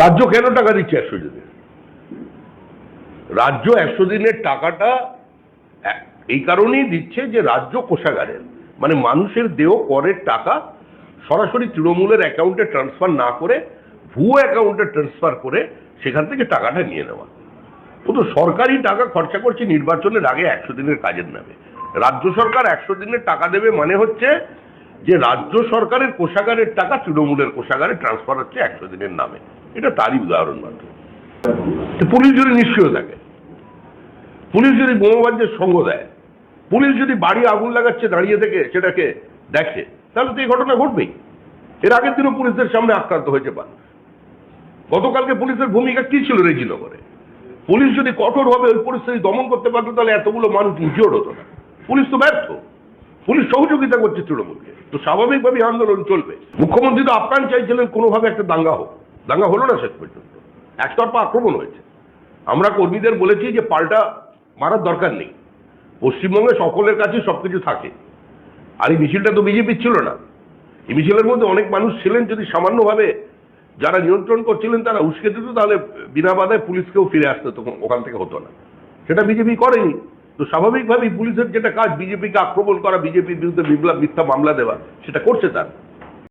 রাজ্য কেন টাকা দিচ্ছে একশো দিনে? রাজ্য একশো দিনের টাকাটা এই কারণেই দিচ্ছে যে রাজ্য কোষাগারের মানে মানুষের দেহ করের টাকা সরাসরি তৃণমূলের অ্যাকাউন্টে ট্রান্সফার না করে ভুয়ো অ্যাকাউন্টে ট্রান্সফার করে সেখান থেকে টাকাটা নিয়ে নেওয়া। ও তো সরকারি টাকা খরচা করছে, নির্বাচনের আগে একশো দিনের কাজের নামে। রাজ্য সরকার একশো দিনের টাকা দেবে মানে হচ্ছে যে রাজ্য সরকারের কোষাগারের টাকা তৃণমূলের কোষাগারে ট্রান্সফার হচ্ছে একশো দিনের নামে। এটা তারই উদাহরণ মাত্র। পুলিশ যদি নিশ্চয় থাকে, পুলিশ যদি বোমাবাজ্যের সঙ্গ দেয়, পুলিশ যদি বাড়ি আগুন লাগাচ্ছে দাঁড়িয়ে থেকে, সেটাকে দেখে, তাহলে তো এই ঘটনা ঘটবেই। এর আগের দিনও পুলিশদের সামনে আক্রান্ত হয়েছে মানুষ গতকালকে পুলিশের ভূমিকা কি ছিল রেজিনগরে? পুলিশ যদি কঠোরভাবে ওই পরিস্থিতি দমন করতে পারতো, তাহলে এতগুলো মানুষ ইনজিওর হতো না। পুলিশ তো ব্যর্থ। পুলিশ সহযোগিতা করছে তৃণমূলকে। তো স্বাভাবিকভাবেই আন্দোলন চলবে। মুখ্যমন্ত্রী তো আপ্রাণ চাইছিলেন কোনোভাবে একটা দাঙ্গা হোক। দাঙ্গা হলো না শেষ পর্যন্ত। একতরফা আক্রমণ হয়েছে। আমরা কর্মীদের বলেছি যে পাল্টা মারার দরকার নেই। পশ্চিমবঙ্গে সকলের কাছে সব কিছু থাকে। আর এই মিছিলটা তো বিজেপির ছিল না। এই মিছিলের মধ্যে অনেক মানুষ ছিলেন, যদি সামান্যভাবে যারা নিয়ন্ত্রণ করছিলেন তারা উস্কে দিত, তাহলে বিনা বাধায় পুলিশকেও ফিরে আসতে তখন ওখান থেকে হতো না। সেটা বিজেপি করেনি। তো স্বাভাবিকভাবেই পুলিশের যেটা কাজ, বিজেপিকে আক্রমণ করা, বিজেপির বিরুদ্ধে বিপ্লব মিথ্যা মামলা দেওয়া, সেটা করছে তার।